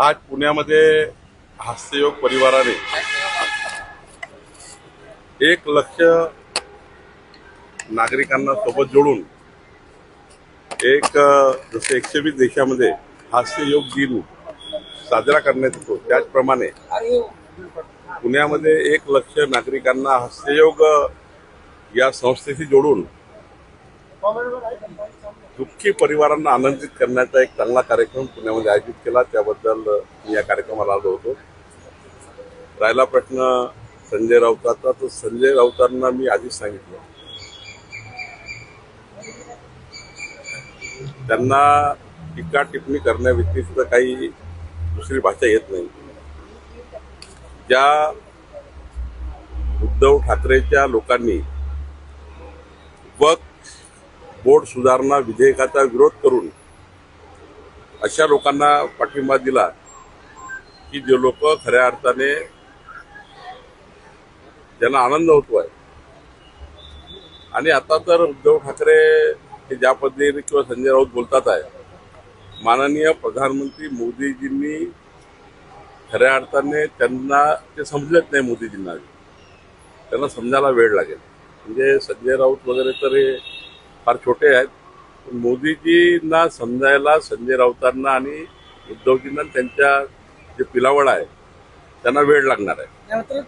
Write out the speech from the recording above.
आज पुण्यामध्ये हास्ययोग परिवाराने एक लक्ष नागरिकांना सोबत जोडून एक जसं एकशे वीस देशामध्ये हास्ययोग दिन साजरा करण्यात येतो त्याचप्रमाणे पुण्यामध्ये एक लक्ष नागरिकांना हास्ययोग या संस्थेशी जोडून दुःखी परिवारांना आनंदित करण्याचा एक चांगला कार्यक्रम पुण्यामध्ये आयोजित केला. त्याबद्दल मी या कार्यक्रमाला आलो होतो. राहिला प्रश्न संजय राऊताचा. तर संजय राऊतांना मी आधीच सांगितलं. त्यांना टीका टिप्पणी करण्याव्यतिरिक्त काही दुसरी भाषा येत नाही. ज्या उद्धव ठाकरेच्या लोकांनी वक्फ बोर्ड सुधारणा विधेयकाचा विरोध करून अशा लोकांना पाठिंबा दिला की जे लोक खऱ्या अर्थाने ज्यांना आनंद होतोय. आणि आता तर उद्धव ठाकरे हे ज्या पद्धतीने किंवा संजय राऊत बोलतात आहे माननीय प्रधानमंत्री मोदीजींनी खऱ्या अर्थाने त्यांना ते समजत नाही मोदीजींना. त्यांना समजायला वेळ लागेल. म्हणजे संजय राऊत वगैरे तर हे फार छोटे आहेत. पण मोदीजींना समजायला संजय राऊतांना आणि उद्धवजींना त्यांच्या जे पिलावळ आहे त्यांना वेळ लागणार आहे.